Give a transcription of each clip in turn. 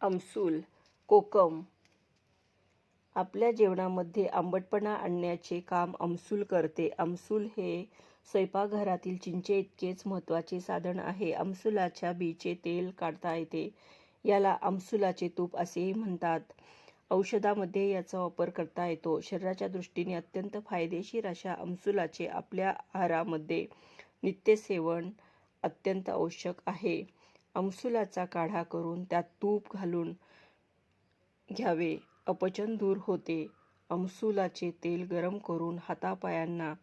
आमसूल कोकम आपल्या जेवणामध्ये आंबटपणा आणण्याचे काम आमसूल करते. आमसूल हे स्वयंपाकघरातील चिंचे इतकेच महत्त्वाचे साधन आहे. आमसुलाच्या बीचे तेल काढता येते. याला आमसुलाचे तूप असेही म्हणतात. औषधामध्ये याचा वापर करता येतो. शरीराच्या दृष्टीने अत्यंत फायदेशीर अशा आमसुलाचे आपल्या आहारामध्ये नित्यसेवन अत्यंत आवश्यक आहे. आमसुलाचा काढा करून त्यात तूप घालून घ्यावे. अपचन दूर होते. अमसुलाचे तेल गरम करून हातापायांना,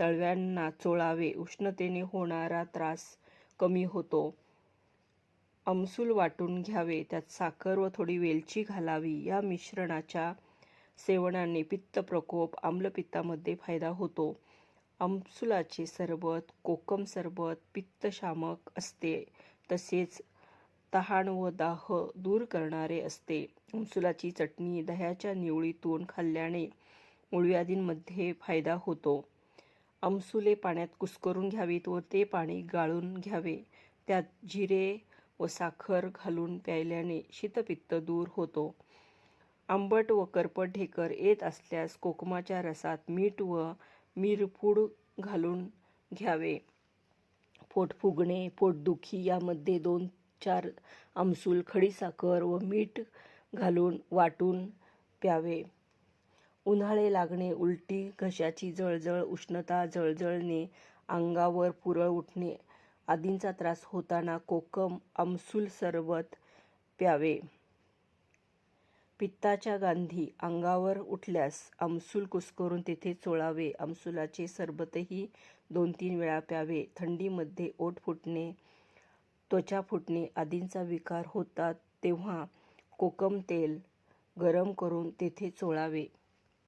तळव्यांना चोळावे. उष्णतेने होणारा त्रास कमी होतो. अमसूल वाटून घ्यावे. त्यात साखर व थोडी वेलची घालावी. या मिश्रणाच्या सेवनाने पित्त प्रकोप आम्लपित्तामध्ये फायदा होतो. अमसुलाचे सरबत, कोकम सरबत पित्तशामक असते तसेच तहान व दाह दूर करणारे असते. उंसुलाची चटणी दह्याच्या निवळीतून खाल्ल्याने मूळव्याधींमध्ये फायदा होतो. आमसुले पाण्यात कुस्करून घ्यावीत व ते पाणी गाळून घ्यावे. त्यात जिरे व साखर घालून प्यायल्याने शीतपित्त दूर होतो. आंबट व करपट ढेकर येत असल्यास कोकमाच्या रसात मीठ व मिरपूड घालून घ्यावे. पोट फुगणे, पोटदुखी यामध्ये दोन चार आमसूल, खडीसाखर व मीठ घालून वाटून प्यावे. उन्हाळे लागणे, उलटी, घशाची जळजळ, उष्णता, जळजळणे, अंगावर पुरळ उठणे आदींचा त्रास होताना कोकम आमसूल सरबत प्यावे. पित्ताच्या गांधी अंगावर उठल्यास आमसूल कुस्करून तेथे चोळावे. आमसुलाचे सरबतही दोन तीन वेळा प्यावे. थंडीमध्ये ओठ फुटणे, त्वचा फुटणे आदींचा विकार होतात तेव्हा कोकम तेल गरम करून तेथे चोळावे.